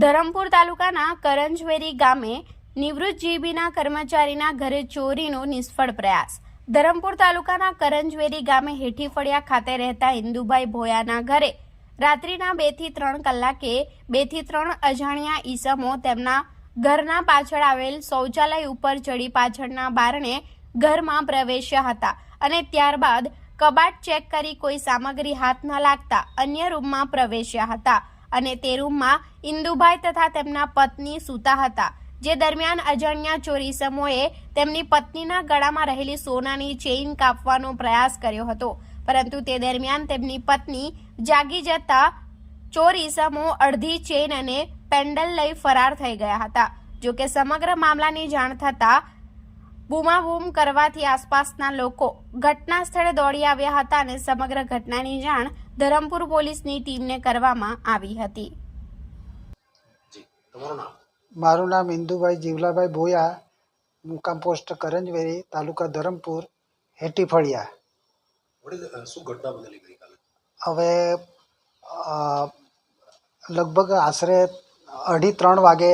ધરમપુર તાલુકાના કરંજવેરી ગામે નિવૃત્ત જીબીના કર્મચારીના ઘરે ચોરીનો નિષ્ફળ પ્રયાસ. ધરમપુર તાલુકાના કરંજવેરી ગામે હેઠીફળિયા ખાતે રહેતા ઇન્દુભાઈ ભોયાના ઘરે રાત્રિના બેથી ત્રણ કલાકે બેથી ત્રણ અજાણ્યા ઈસમો તેમના ઘરના પાછળ આવેલ શૌચાલય ઉપર ચડી પાછળના બારણે ઘરમાં પ્રવેશ્યા હતા અને ત્યારબાદ કબાટ ચેક કરી કોઈ સામગ્રી હાથ ન લાગતા અન્ય રૂમમાં પ્રવેશ્યા હતા. અને તે રૂમમાં ઇન્દુભાઈ તથા તેમના પત્ની સૂતા હતા. જે દરમિયાન અજાણ્યા ચોરી સમૂહે તેમની પત્નીના ગળામાં રહેલી સોનાની ચેઇન કાપવાનો પ્રયાસ કર્યો હતો. પરંતુ તે દરમિયાન તેમની પત્ની જાગી જતા ચોરી ઈસમો અડધી ચેઇન અને પેન્ડલ લઈ ફરાર થઈ ગયા હતા. જોકે સમગ્ર મામલાની જાણ થતાં બૂમાબૂમ કરવાથી આસપાસના લોકો ઘટના સ્થળે દોડી આવ્યા હતા અને સમગ્ર ઘટનાની જાણ ધરમપુર પોલીસની ટીમને કરવામાં આવી હતી. જી તમારું નામ? મારું નામ ઇન્દુભાઈ જીવલાભાઈ ભોયા મુકામ પોસ્ટ કરંજવેરી તાલુકા ધરમપુર હેટી ફળિયા શું ઘટના હવે લગભગ આશરે અઢી ત્રણ વાગે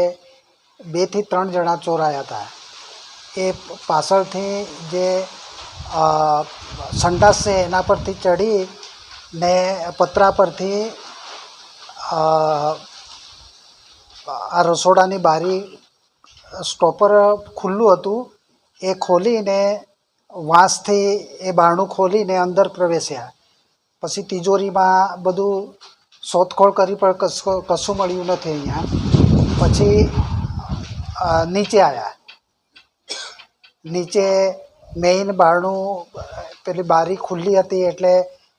બેથી ત્રણ જણા ચોરાયા હતા. એ પાછળથી જે સંડાસ છે એના પરથી ચડી ને પતરા પરથી આ રસોડાની બારી સ્ટોપર ખુલ્લું હતું. એ ખોલીને, વાંસથી એ બારણું ખોલીને અંદર પ્રવેશ્યા. પછી તિજોરીમાં બધું શોધખોળ કરી પણ કશું કશું મળ્યું નથી અહીંયા. પછી નીચે આવ્યા નીચે મેઇન બારણું, પેલી બારી ખુલ્લી હતી એટલે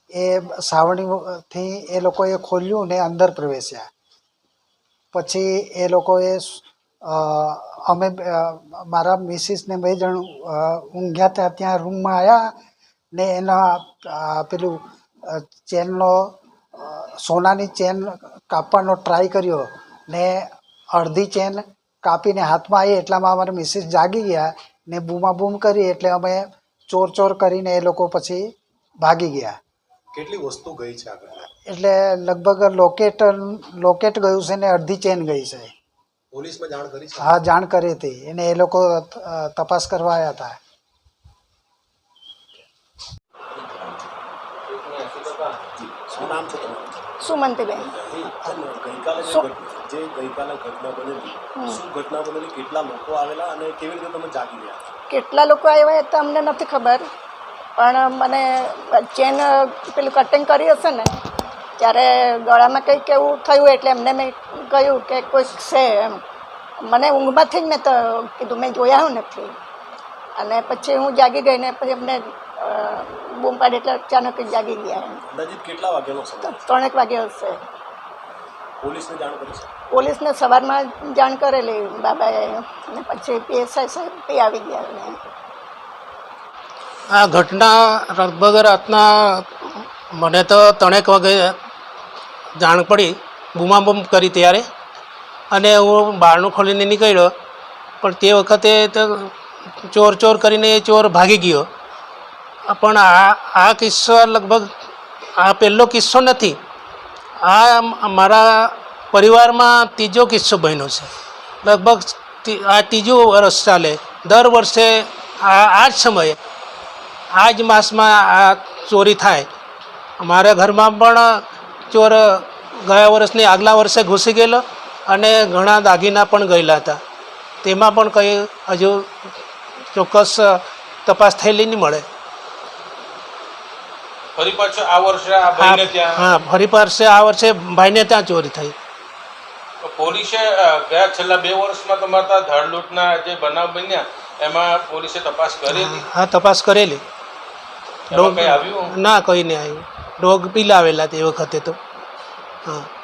એ સાવણીથી એ લોકોએ ખોલ્યું ને અંદર પ્રવેશ્યા. પછી એ લોકોએ અમે મારા મિસિસને બે જણ ઊંઘ્યા હતા ત્યાં રૂમમાં આવ્યા ને એના પેલું ચેનનો સોનાની ચેન કાપવાનો ટ્રાય કર્યો ને અડધી ચેન કાપીને હાથમાં આવી એટલામાં અમારા મિસિસ જાગી ગયા ને બૂમા બૂમ કરી એટલે અમે ચોર ચોર કરીને એ લોકો પછી ભાગી ગયા. કેટલી વસ્તુ ગઈ છે આગળ? એટલે લગભગ લોકેટ લોકેટ ગયું છે ને અડધી ચેન ગઈ છે. પોલીસમાં જાણ કરી છે? હા જાણ કરી હતી. એને એ લોકો તપાસ કરવા આવ્યા હતા. શું નામ છે તમારું? સુમંતીબેન. જી, અને ગઈકાલે જે શું? જે ગઈકાલે ઘટના બનેલી શું ઘટના બનેલી કેટલા લોકો આવેલા અને કેવી રીતે તમે જાગી ગયા? કેટલા લોકો આવ્યા એ તો અમને નથી ખબર. પણ મને ચેન પેલું કટિંગ કરી હશે ને ત્યારે ગળામાં કંઈક એવું થયું એટલે એમને મેં કહ્યું કે કોઈક છે એમ. મને ઊંઘમાંથી જ મેં તો કીધું મેં જોયા નથી. અને પછી હું જાગી ગઈ ને પછી એમને બૂમ પાડી એટલે અચાનક જાગી ગયા એમ. કેટલા વાગ્યાનો ત્રણેક વાગે હશે. પોલીસને જાણ કરી પોલીસને સવારમાં જાણ કરેલી બાબાએ. અને પછી પીએસઆઈ સાહેબ પી આવી ગયા ને આ ઘટના લગભગ રાતના મને તો ત્રણેક વાગે જાણ પડી, બૂમાબૂમ કરી ત્યારે. અને હું બહારનું ખોલીને નીકળ્યો, પણ તે વખતે તો ચોર ચોર કરીને એ ચોર ભાગી ગયો. પણ આ આ કિસ્સો લગભગ, આ પહેલો કિસ્સો નથી. આ મારા પરિવારમાં ત્રીજો કિસ્સો બન્યો છે. લગભગ આ ત્રીજું વર્ષ ચાલે. દર વર્ષે આ આ જ સમયે આ જ માસમાં આ ચોરી થાય. અમારા ઘરમાં પણ ચોર ગયા વર્ષની આગલા વર્ષે ઘૂસી ગયેલો અને ઘણા દાગીના પણ ગયેલા હતા. તેમાં પણ કંઈ હજુ ચોક્કસ તપાસ થયેલી નહીં મળે. ફરી પાછો આ વર્ષે હા ભાઈને ત્યાં હા ફરી પાછે આ વર્ષે ભાઈને ત્યાં ચોરી થઈ. પોલીસે ગયા છેલ્લા બે વર્ષમાં તમારા ધડ લૂંટના જે બનાવ બન્યા એમાં પોલીસે તપાસ કરેલી હા તપાસ કરેલી. આવ્યું? ના કંઈ નહીં આવ્યું. ડોગ પીલાવેલા તે વખતે તો. હા.